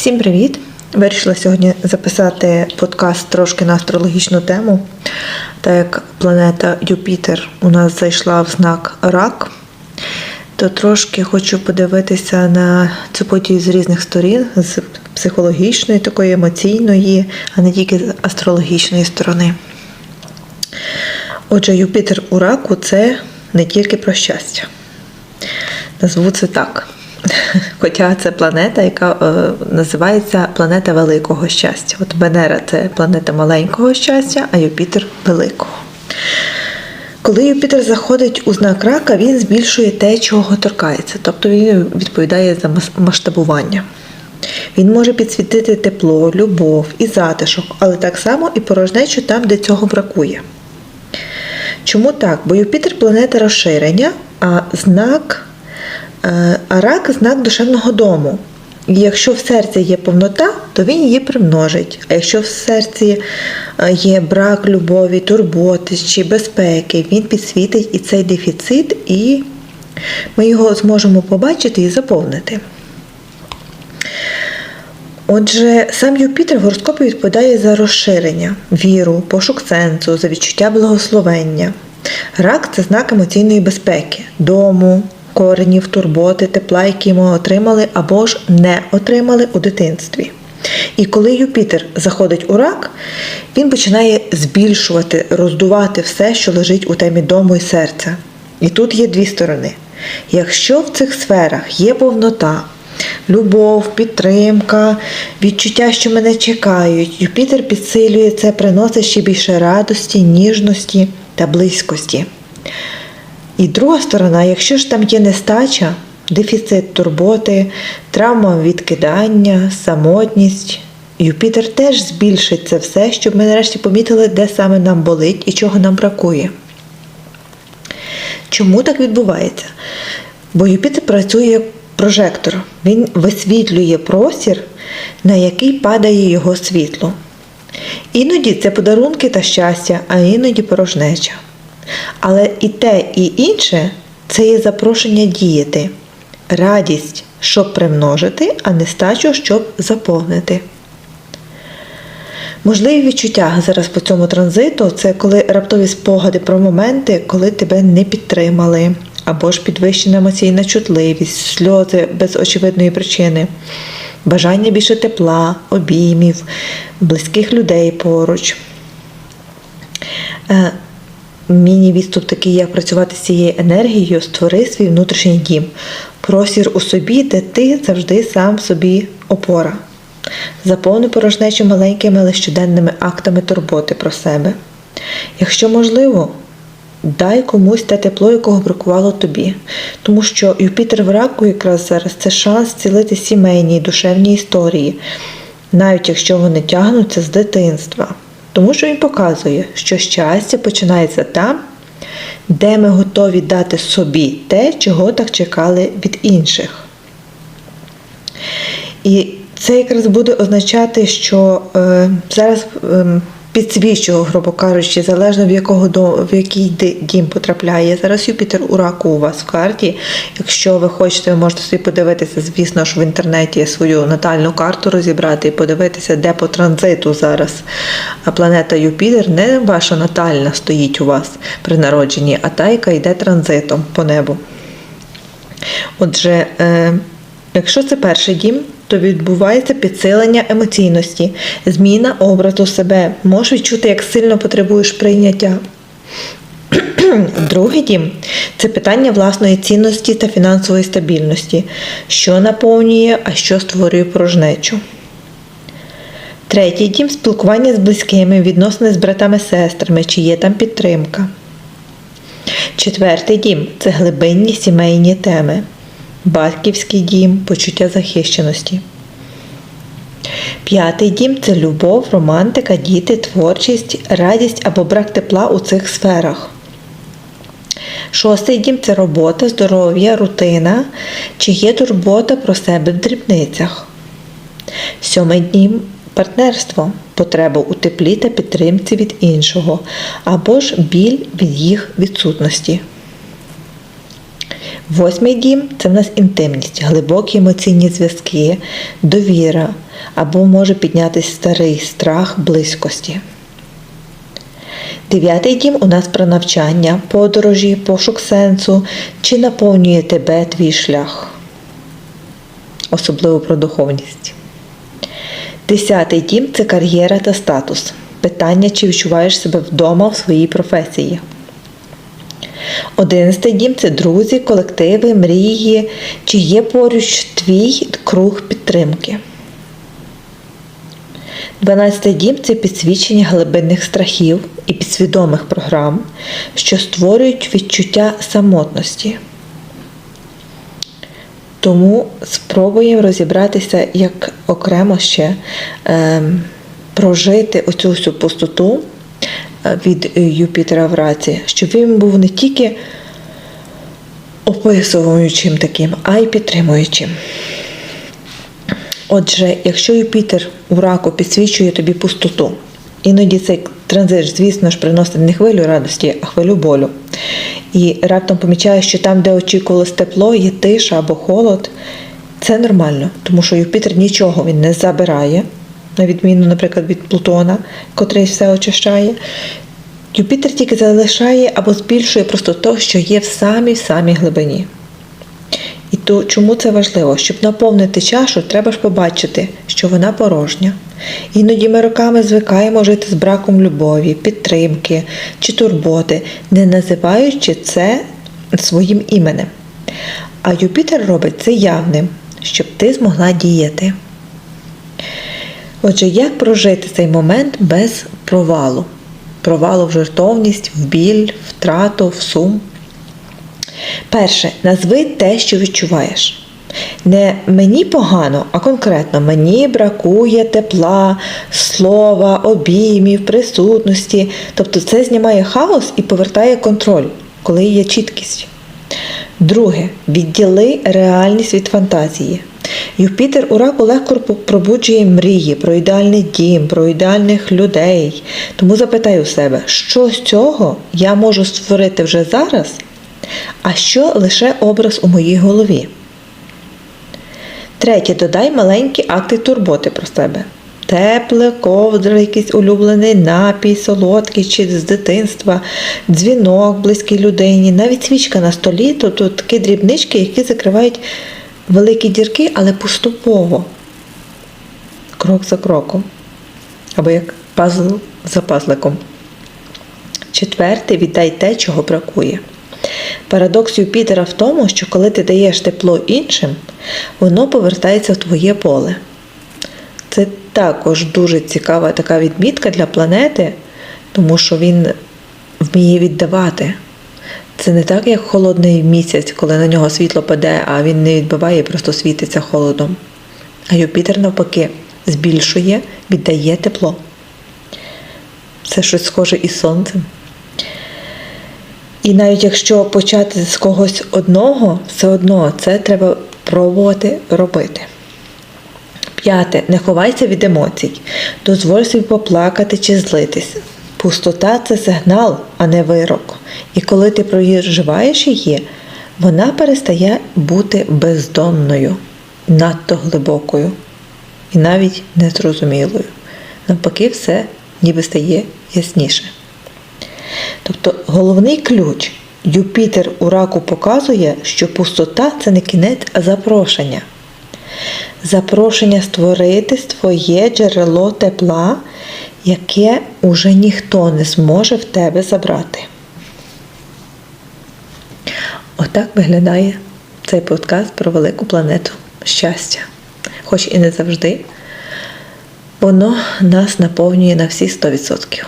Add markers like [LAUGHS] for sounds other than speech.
Всім привіт! Вирішила сьогодні записати подкаст трошки на астрологічну тему. Так як планета Юпітер у нас зайшла в знак Рак, то трошки хочу подивитися на цю подію з різних сторін, з психологічної, такої емоційної, а не тільки з астрологічної сторони. Отже, Юпітер у раку це не тільки про щастя. Назву це так. [LAUGHS] Хоча це планета, яка е, називається планета великого щастя. От Венера це планета маленького щастя, а Юпітер великого. Коли Юпітер заходить у знак рака, він збільшує те, чого торкається, тобто він відповідає за масштабування. Він може підсвітити тепло, любов і затишок, але так само і порожнечу там, де цього бракує. Чому так? Бо Юпітер планета розширення, а знак а рак знак душевного дому. І якщо в серці є повнота, то він її примножить. А якщо в серці є брак любові, турботи чи безпеки, він підсвітить і цей дефіцит, і ми його зможемо побачити і заповнити. Отже, сам Юпітер в гороскопі відповідає за розширення, віру, пошук сенсу, за відчуття благословення. Рак це знак емоційної безпеки, дому, коренів, турботи, тепла, які ми отримали або ж не отримали у дитинстві. І коли Юпітер заходить у рак, він починає збільшувати, роздувати все, що лежить у темі дому і серця. І тут є дві сторони. Якщо в цих сферах є повнота, любов, підтримка, відчуття, що мене чекають, Юпітер підсилює це, приносить ще більше радості, ніжності та близькості. І друга сторона, якщо ж там є нестача, дефіцит турботи, травма відкидання, самотність, Юпітер теж збільшить це все, щоб ми нарешті помітили, де саме нам болить і чого нам бракує. Чому так відбувається? Бо Юпітер працює як прожектор, він висвітлює простір, на який падає його світло. Іноді це подарунки та щастя, а іноді порожнеча. Але і те, і інше це є запрошення діяти, радість, щоб примножити, а нестачу, щоб заповнити. Можливі відчуття зараз по цьому транзиту це коли раптові спогади про моменти, коли тебе не підтримали, або ж підвищена емоційна чутливість, сльози без очевидної причини, бажання більше тепла, обіймів, близьких людей поруч. Міні-відступ такий, як працювати з цією енергією, створи свій внутрішній дім, простір у собі, де ти завжди сам собі опора. Заповни порожнечу маленькими, але щоденними актами турботи про себе. Якщо можливо, дай комусь те тепло, якого бракувало тобі. Тому що Юпітер в раку якраз зараз це шанс цілити сімейні душевні історії, навіть якщо вони тягнуться з дитинства. Тому що він показує, що щастя починається там, де ми готові дати собі те, чого так чекали від інших. І це якраз буде означати, що е, зараз е, підсвічую, грубо кажучи, залежно в якого до, в який дім потрапляє. Зараз Юпітер у раку у вас в карті. Якщо ви хочете, ви можете собі подивитися, звісно ж, в інтернеті свою натальну карту розібрати і подивитися, де по транзиту зараз планета Юпітер, не ваша натальна стоїть у вас при народженні, а та, яка йде транзитом по небу. Отже, е, якщо це перший дім, то відбувається підсилення емоційності, зміна образу себе. Можеш відчути, як сильно потребуєш прийняття. [CLEARS THROAT] Другий дім це питання власної цінності та фінансової стабільності, що наповнює, а що створює порожнечу. Третій дім спілкування з близькими, відносини з братами-сестрами, чи є там підтримка. Четвертий дім це глибинні сімейні теми батьківський дім, почуття захищеності. П'ятий дім це любов, романтика, діти, творчість, радість або брак тепла у цих сферах. Шостий дім це робота, здоров'я, рутина, чи є турбота про себе в дрібницях. Сьомий дім партнерство, потреба у теплі та підтримці від іншого, або ж біль від їх відсутності. Восьмий дім це в нас інтимність, глибокі емоційні зв'язки, довіра або може піднятися старий страх близькості. Дев'ятий дім у нас про навчання, подорожі, пошук сенсу, чи наповнює тебе твій шлях, особливо про духовність. Десятий дім це кар'єра та статус. Питання, чи відчуваєш себе вдома в своїй професії. Одинадцятий дім це друзі, колективи, мрії, чи є поруч твій круг підтримки. Дванадцятий дім це підсвічення глибинних страхів і підсвідомих програм, що створюють відчуття самотності. Тому спробуємо розібратися, як окремо ще е, прожити оцю всю пустоту від Юпітера в раці, щоб він був не тільки описуючим таким, а й підтримуючим. Отже, якщо Юпітер у раку підсвічує тобі пустоту, іноді цей транзит, звісно ж, приносить не хвилю радості, а хвилю болю. І раптом помічаєш, що там, де очікувалось тепло, є тиша або холод, це нормально, тому що Юпітер нічого він не забирає, на відміну, наприклад, від Плутона, котрий все очищає. Юпітер тільки залишає або збільшує просто те, що є в самій самій глибині. І то чому це важливо? Щоб наповнити чашу, треба ж побачити, що вона порожня. Іноді ми роками звикаємо жити з браком любові, підтримки чи турботи, не називаючи це своїм іменем. А Юпітер робить це явним, щоб ти змогла діяти. Отже, як прожити цей момент без провалу? Провалу в жертовність, в біль, втрату, в сум. Перше, назви те, що відчуваєш. Не мені погано, а конкретно мені бракує тепла, слова, обіймів, присутності. Тобто це знімає хаос і повертає контроль, коли є чіткість. Друге, відділи реальність від фантазії. Юпітер у раку легко пробуджує мрії про ідеальний дім, про ідеальних людей. Тому запитай у себе, що з цього я можу створити вже зараз, а що лише образ у моїй голові. Третє, додай маленькі акти турботи про себе. Тепле, ковдра, якийсь улюблений напій, солодкий чи з дитинства, дзвінок близькій людині, навіть свічка на столі, тобто такі дрібнички, які закривають великі дірки, але поступово, крок за кроком. Або як пазл за пазликом. Четверте, віддай те, чого бракує. Парадокс Юпітера в тому, що коли ти даєш тепло іншим, воно повертається в твоє поле. Це також дуже цікава така відмітка для планети, тому що він вміє віддавати. Це не так, як холодний місяць, коли на нього світло паде, а він не відбиває, і просто світиться холодом. А Юпітер, навпаки, збільшує, віддає тепло. Це щось схоже із сонцем. І навіть якщо почати з когось одного, все одно це треба пробувати робити. П'яте. Не ховайся від емоцій. Дозволь собі поплакати чи злитись. Пустота це сигнал, а не вирок. І коли ти проживаєш її, вона перестає бути бездонною, надто глибокою і навіть незрозумілою. Навпаки, все ніби стає ясніше. Тобто головний ключ Юпітер у раку показує, що пустота це не кінець, а запрошення. Запрошення створити своє джерело тепла, яке уже ніхто не зможе в тебе забрати. Отак виглядає цей подкаст про велику планету щастя. Хоч і не завжди, воно нас наповнює на всі 100%.